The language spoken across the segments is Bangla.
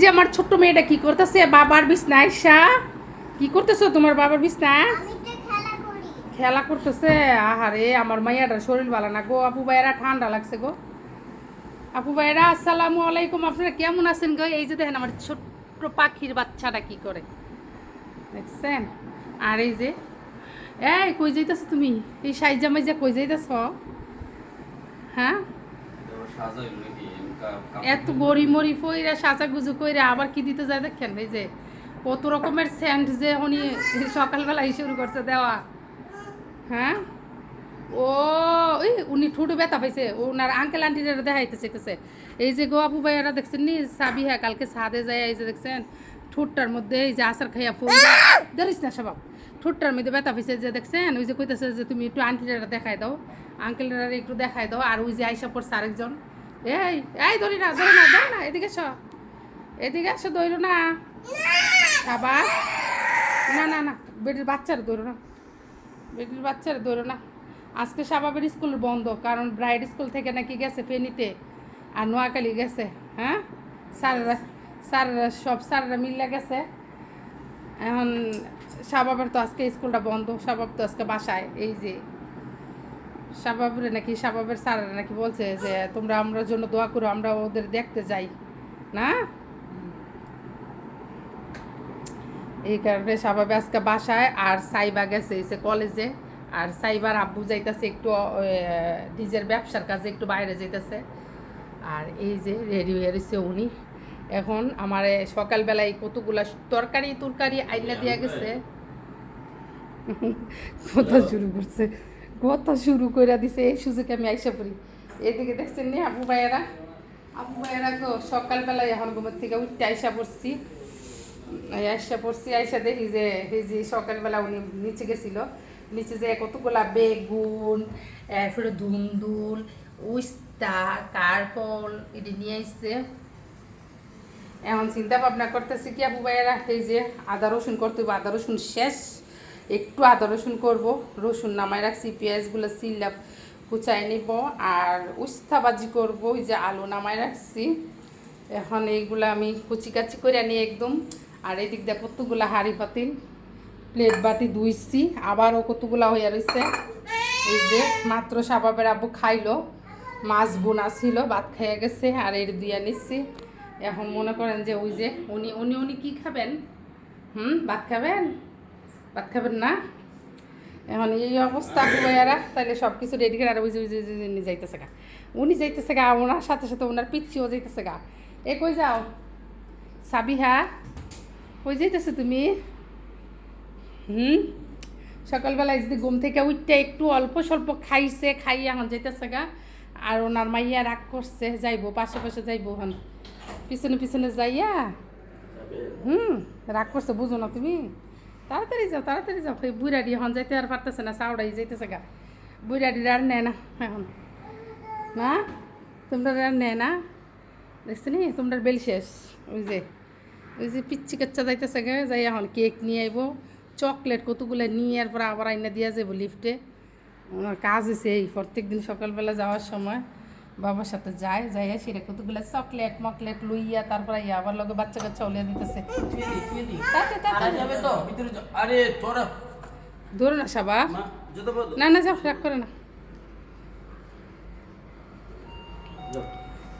যে আমার ছোট্ট মেয়েটা কি করতেছে? বাবার বিছনায় আয়সা কি করতেছো তোমার বাবার খেলা করি। খেলা করতেছে? আহারে আমার মাইয়াটার শরীর ভালো না গো। আপু ভাইয়েরা ঠান্ডা লাগছে গো। আপু ভাইয়েরা আসসালামু আলাইকুম। আপনারা কেমন আছেন গো? এই যে দেখেন আমার ছোট্ট পাখির বাচ্চাটা কি করে? দেখছেন? আর এই যে এই কই যাইতেছ তুমি? এই সাইজা মাইজা কই যাইতেছ? হ্যাঁ? এত গড়ি মরি ফইরা সাজা গুজু কইরা আবার কি দিতে যায় দেখেন? এই যে কত রকমের স্যান্ড যে উনি সকালবেলায় শুরু করছে দেওয়া। হ্যাঁ? ও ওই উনি ঠুটু ব্যথা পাইছে। ওনার আঙ্কেল আন্টিরা দেখাইতে চাইতেছে। এই যে গো আপু ভাইয়ারা দেখছেন নি? সাবি হ্যাঁ কালকে সাদে যায় এই যে দেখছেন? ঠোঁটটার মধ্যে এই যে আসার খাইয়া ফুল ধরিস না সবাব ঠোঁটটার মধ্যে ব্যথা পাইছে যে দেখছেন? ওই যে কইতেছে যে তুমি একটু আন্টিরা দেখাই দাও। আঙ্কেলরা একটু দেখাই দাও। আর ওই যে আইসা পড়ছে আরেকজন। এই এই ধরি না ধরি না ধরি না, এদিকে এসো। এদিকে এসো, ধরো না। আবার? না না না, বেটির বাচ্চারা ধরো না। বেটির বাচ্চারা ধরো না। আজকে শাবাবের স্কুল বন্ধ, কারণ ব্রাইড স্কুল থেকে নাকি গেছে ফেনীতে, আর নোয়াখালী গেছে হ্যাঁ? স্যাররা স্যাররা, সব স্যাররা মিলে গেছে। এখন শাবাবের তো আজকে স্কুলটা বন্ধ, শাবাব তো আজকে বাসায়, এই যে। শাবাবের নাকি শাবাবের স্যাররা নাকি বলছে যে তোমরা আমরা জন্য দোয়া করো আমরা ওদের দেখতে যাই। না? এই কারণে স্বাভাবিক আজকে বাসায় আর সাইবা গেছে এসে কলেজে। আর সাইবার আব্বু যাইতেছে একটু নিজের ব্যবসার কাজে একটু বাইরে যাইতেছে। আর এই যে রেডি হয়ে রয়েছে উনি। এখন আমার সকালবেলায় কতগুলা তরকারি তরকারি আইনা দিয়া গেছে। কথা শুরু করছে। কথা শুরু করে দিছে, এই সুযোগে আমি আইসা পড়ি। এদিকে দেখছেন নি আবু ভাইয়েরা? আবু ভাইয়েরা সকালবেলায় এখন ঘুমের থেকে উঠতে আইসা পড়ছি। আইসা পড়ছি, আইসা দেখি যে, এই যে সকালবেলা উনি নিচে গেছিল। নিচে যে কতগুলা বেগুন, এরপরে ধুন্দুল, উস্তা, কারকল, এটি নিয়ে আসছে এখন চিন্তা ভাবনা করতেছি কি আবু ভাইয়েরা, এই যে আদা রসুন করতে হবে আদা রসুন শেষ। একটু আদা রসুন করব। রসুন নামায় রাখছি, পেঁয়াজগুলো সিল্লা কুচাই নিব আর উস্তা ভাজি করব, ওই যে আলু নামায় রাখছি। এখন এইগুলো আমি কুচি কাচি করে নিয়ে একদম। আর এদিক দিয়ে কতগুলো হাঁড়ি পাতিল, প্লেট বাটি ধুইছি, আবারও কতগুলা হইয়া রয়েছে এই যে মাত্র সাবাবের আব্বু খাইলো, মাছ বোনা ছিল, ভাত খেয়ে গেছে, আর এর দিয়ে নিচ্ছি এখন মনে করেন যে ওই যে উনি উনি উনি কি খাবেন? হুম, ভাত খাবেন? ভাত খাবেন না? এখন এই অবস্থা ভাইয়ারা তাহলে সব কিছু রেডি করে আর ওই যে ওই যে ওই যে উনি যাইতেছে গা। উনি যাইতেছে গা ওনার সাথে সাথে ওনার পিচ্ছিও যাইতেছে গা। এ কই যাও? সাবিহা কই যাইতেছে তুমি? হুম? সকালবেলায় যদি ঘুম থেকে উঠতে একটু অল্প স্বল্প খাইছে খাই এখন যাইতেছে গা। আর ওনার মাইয়া রাগ করছে যাইবো পাশে পাশে যাইবো এখন। পিছনে পিছনে যাইয়া? হুম রাগ করছে বুঝো না তুমি? তাড়াতাড়ি যাও তাড়াতাড়ি যাও। এই বুড়াডি এখন যাইতে আর পারতেছে না চাউড়াই যাইতেছে গা। বুড়াডি আর নেয় না এখন। না তোমরা আর নেয় না। দেখছি নি? তোমরা বেল শেষ। ওই যে ওই যে পিচ্ছি কাচ্চা যাইতেছে গে, যাই এখন কেক নিয়ে আইব। চকলেট কতগুলো নিয়ে আর পরে আবার আইনা দিয়া যাব লিফটে। ওনার কাজ হয়েছে এই প্রত্যেক দিন সকালবেলা যাওয়ার সময়। বাবার সাথে যায় যাইয়া সেটা কতগুলো চকলেট মকলেট লইয়া তারপরে আবার লগে বাচ্চা কাচ্চা উলিয়া দিতেছে। ধরো না সাবা। না না যাও রাগ করে না।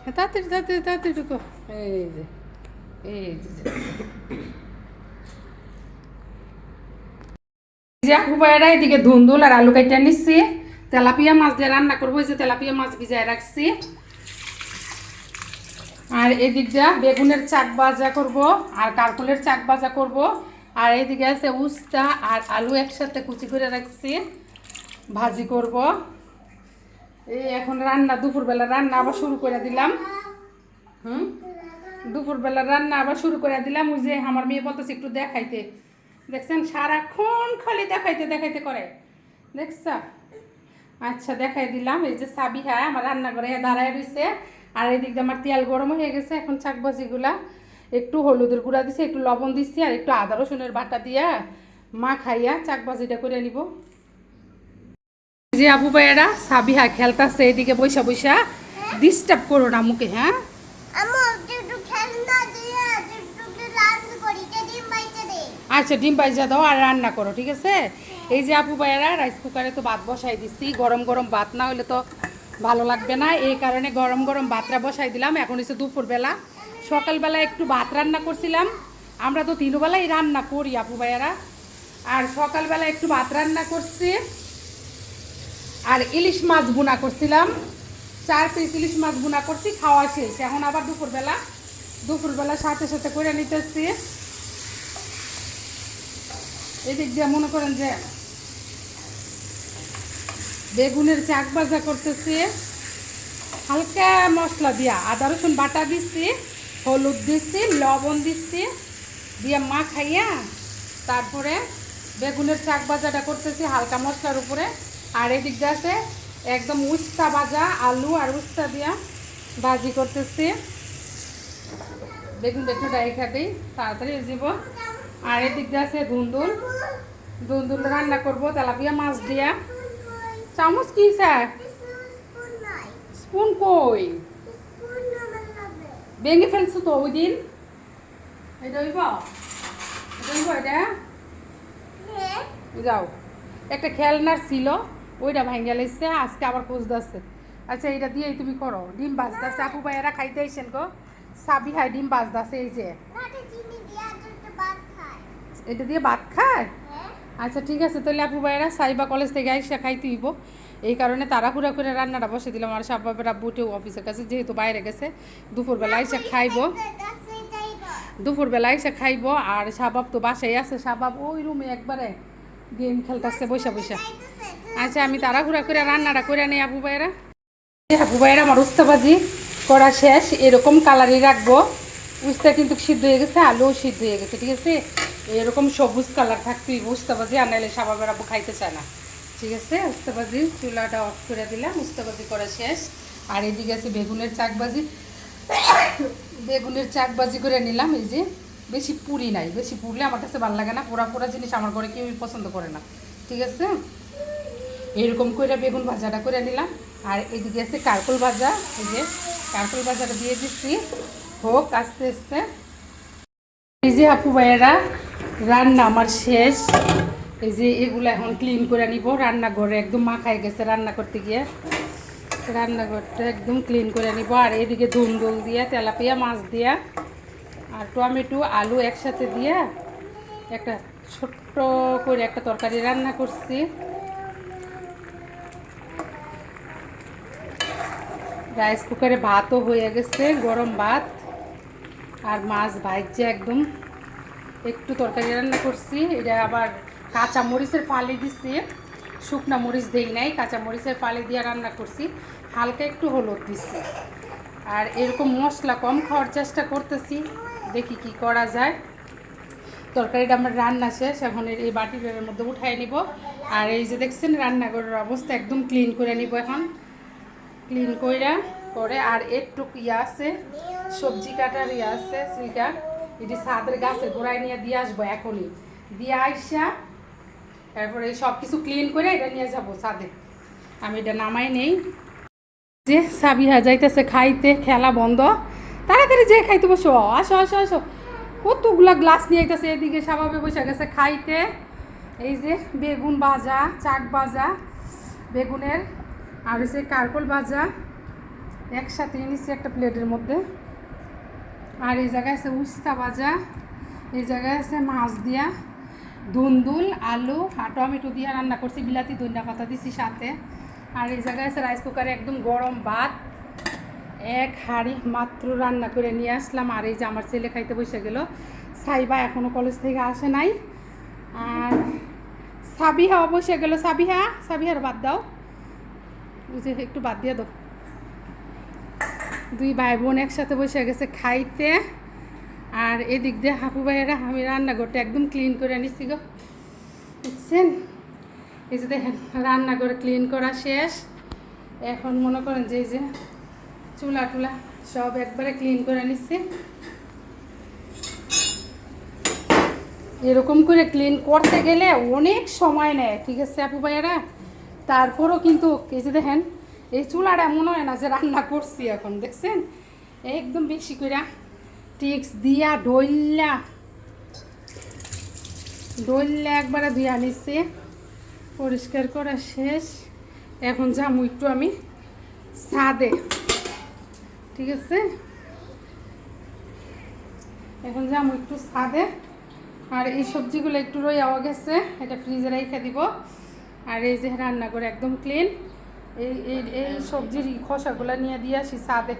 হ্যাঁ, তাড়াতাড়ি তাড়াতাড়ি তাড়াতাড়ি ঢুকো। এই যে এই যে। যে। এদিকে ধুন্দুল আর আলু কাইটা নিচ্ছি। তেলাপিয়া মাছ দিয়ে রান্না করব যে তেলাপিয়া মাছ ভিজায় রাখছি। আর এদিক যা বেগুনের চাক ভাজা করব, আর কারকুলের চাক ভাজা করব। আর এদিকে আছে উস্তা আর আলু একসাথে কুচি করে রাখছি, ভাজি করব। এই এখন রান্না, দুপুরবেলা রান্না আবার শুরু করে দিলাম। হুম? দুপুরবেলা রান্না আবার শুরু করে দিলাম, ওই যে আমার মেয়ে বলতেছে একটু দেখাইতে। দেখছেন, সারাক্ষণ খালি দেখাইতে দেখাইতে করে। দেখছা? আচ্ছা দেখাই দিলাম। এই যে সাবিহা আমার রান্নাঘরে দাঁড়ায় রয়েছে আর এদিক দিয়ে আমার তেল গরম হয়ে গেছে। এখন শাকভাজিগুলা একটু হলুদের গুঁড়া দিছি একটু লবণ দিচ্ছি আর একটু আদা রসুনের বাটা দিয়া মা খাইয়া চাকবাজিটা করে নিব। যে আবু ভাইয়েরা সাবিহা খেলতাছে এদিকে বৈশা বৈশা ডিস্টার্ব করো না মুখে হ্যাঁ? আচ্ছা ডিম পাইজা দাও আর রান্না করো ঠিক আছে? এই যে আপু ভাইয়ারা রাইস কুকারে তো ভাত বসাই দিচ্ছি গরম গরম ভাত না হলে তো ভালো লাগবে না। এই কারণে গরম গরম ভাতটা বসাই দিলাম। এখন হচ্ছে দুপুরবেলা। সকালবেলা একটু ভাত রান্না করছিলাম। আমরা তো তিনবেলাই রান্না করি আপু ভাইয়ারা। আর সকালবেলা একটু ভাত রান্না করছি। আর ইলিশ মাছ বুনা করছিলাম। চার পিস ইলিশ মাছ বুনা করছি, খাওয়া শেষ। এখন আবার দুপুরবেলা। দুপুরবেলা সাথে সাথে করে নিতেছি। এদিক দিয়ে মনে করেন যে বেগুনের চাক ভাজা করতেছি। হালকা মশলা দিয়া আদা, রসুন বাটা দিচ্ছি হলুদ দিচ্ছি লবণ দিচ্ছি দিয়ে মা খাইয়া তারপরে বেগুনের চাক ভাজাটা করতেছি হালকা মশলার উপরে। আর এদিক দিয়ে আছে একদম উস্তা ভাজা, আলু আর উস্তা দিয়া ভাজি করতেছি। বেগুনটা একটু ডাই খাতেই তাড়াতাড়ি যাব। আর এদিক দিয়ে আছে ধুন্দুল। ধুন্দুল রান্না করব, তেলাপিয়া মাছ দিয়া। চামচ কি স্যার? স্পুন কই? ভেঙে ফেলছো তো ওই দিন এটা হইব এটা? হইব এটা যাও। একটা খেলনার ছিল ওইটা ভাঙ্গে লাইছে আজকে আবার খুঁজতেছে। আচ্ছা এটা দিয়েই তুমি করো। ডিম বাজতেছে আপু ভাইয়েরা খাইতে আইসেন গো। সাবি হাই ডিম বাজতেছে এই যে। এটা দিয়ে ভাত খায়? আচ্ছা ঠিক আছে, তাহলে আপু ভাইয়েরা সাইবা কলেজ থেকে আইসা খাইতে হইব। এই কারণে তাড়াহুড়া করে রান্নাটা বসে দিলাম। আর সাব্বাবের আব্বুটেও অফিসের কাছে, যেহেতু বাইরে গেছে, দুপুরবেলা আইসা খাইবো। দুপুরবেলা এসে খাইবো। আর সাবাব তো বাসায় আছে। সাবাব ওই রুমে একবারে গেম খেলতেছে বসে বসে আচ্ছা আমি তাড়াহুড়া করে রান্নাটা করে নেই আবু ভাইয়েরা। আবু ভাইয়েরা, আমার উস্তাবাজি করা শেষ। এরকম কালারই রাখব। উস্তা কিন্তু সিদ্ধ হয়ে গেছে, আলুও সিদ্ধ হয়ে গেছে, ঠিক আছে? এরকম সবুজ কালার থাকতেই উস্তাবাজি আর নাইলে সাবাবের আবু খাইতে চায় না। ঠিক আছে উস্তাবাজি চুলাটা অফ করে দিলাম উস্তাবাজি করা শেষ। আর এদিকে আছে বেগুনের চাকবাজি। বেগুনের চাকবাজি করে নিলাম, এই যে বেশি পুরি নাই, বেশি পুরলে আমার কাছে ভালো লাগে না, পোড়া পোড়া জিনিস আমার ঘরে কেউই পছন্দ করে না। ঠিক আছে? এরকম করে বেগুন ভাজাটা করে নিলাম। আর এদিকে আছে কারকল ভাজা, এই যে কারকল ভাজাটা দিয়ে দিচ্ছি। হোক, আস্তে আস্তে। এই যে আপু ভাইয়েরা রান্না আমার শেষ। এই যে এগুলো এখন ক্লিন করে নিব। রান্নাঘরে একদম মাখায় গেছে রান্না করতে গিয়ে। রান্নাঘরটা একদম ক্লিন করে নিব। আর এদিকে ধুন্দুল দিয়া, তেলাপিয়া, মাছ দিয়া, আর টমেটো, আলু একসাথে দিয়া একটা ছোট্ট করে একটা তরকারি রান্না করছি। রাইস কুকারে ভাতও হয়ে গেছে, গরম ভাত, আর মাছ ভাজছে একদম। একটু তরকারি রান্না করছি। এটা আবার কাঁচা মরিচের ফালি দিচ্ছি শুকনা মরিচ দেই নাই, কাঁচা মরিচের ফালি দিয়ে রান্না করছি। হালকা একটু হলুদ দিচ্ছি আর এরকম মশলা কম খাওয়ার চেষ্টা করতেছি, দেখি কি করা যায়। তরকারিটা আমার রান্না শেষ, এখন এই বাটিটার মধ্যে উঠাই নিব। আর এই যে দেখছেন, রান্নাঘরের অবস্থা একদম ক্লিন করে নিব এখন। ক্লিন কইরা করে আর একটু ইয়া আছে, সবজি কাটার ইয়ে আছে সিলকা এটি ছাদের গাছে গোড়ায় নিয়ে দিয়ে আসব এখনই। দিয়ে আইসা তারপরে সব কিছু ক্লিন করে এটা নিয়ে যাব ছাদে। আমি এটা নামাই নেই। যে সাবিহা যাইতেছে খাইতে, খেলা বন্ধ। তাড়াতাড়ি যে খাইতে বসো। আসো আসো আসো। কতগুলা গ্লাস নিয়ে আইতেছে এদিকে স্বাভাবিক বসে গেছে খাইতে। এই যে বেগুন ভাজা, চাক ভাজা, বেগুনের, আর হচ্ছে কারকল ভাজা। একসাথে নিচ্ছি একটা প্লেটের মধ্যে। আর এই জায়গায় আছে উস্তা ভাজা, এই জায়গায় আছে মাছ দিয়া ধুন্দুল আলু, আর টমেটো দিয়ে রান্না করছি, বিলাতি, ধনিয়া পাতা দিছি সাথে। আর এই জায়গায় আছে রাইস কুকারে একদম গরম ভাত, এক হাঁড়ি মাত্র রান্না করে নিয়ে আসলাম। আর এই যে আমার ছেলে খাইতে বসে গেল, সাইবা এখনও কলেজ থেকে আসে নাই। আর সাবিহা বসে গেল। সাবিহা, সাবিহার বাদ দাও। একটু বাদ দিয়ে দাও। দুই ভাই বোন একসাথে বসে গেছে খাইতে। আর এদিক দিয়ে হাপু ভাইয়েরা, আমি রান্নাঘরটা একদম ক্লিন করে নিচ্ছি গো। বুঝছেন? এই যে দেখেন, রান্নাঘর ক্লিন করা শেষ। এখন মনে করেন যে এই যে চুলা টুলা সব একবারে ক্লিন করে নিচ্ছি এরকম করে ক্লিন করতে গেলে অনেক সময় নেয়, ঠিক আছে আপু ভাইয়েরা? তারপরও কিন্তু এই যে দেখেন এই চুলাটা মনে হয় না যে রান্না করছি এখন, দেখছেন? একদম বেশি করে টিক্স দিয়া ডইল্লা ডইলে একবারে ধুয়ে আনিছে। পরিষ্কার করা শেষ। এখন যাব একটু আমি ছাদে, ঠিক আছে? এখন যাব একটু ছাদে। আর এই সবজিগুলো একটু রইয়াও গেছে, এটা ফ্রিজে রেখে দিব। আর এই যে রান্না করে একদম ক্লিন এই এই এই সবজির খসাগুলা নিয়ে দিয়ে আসি ছাদে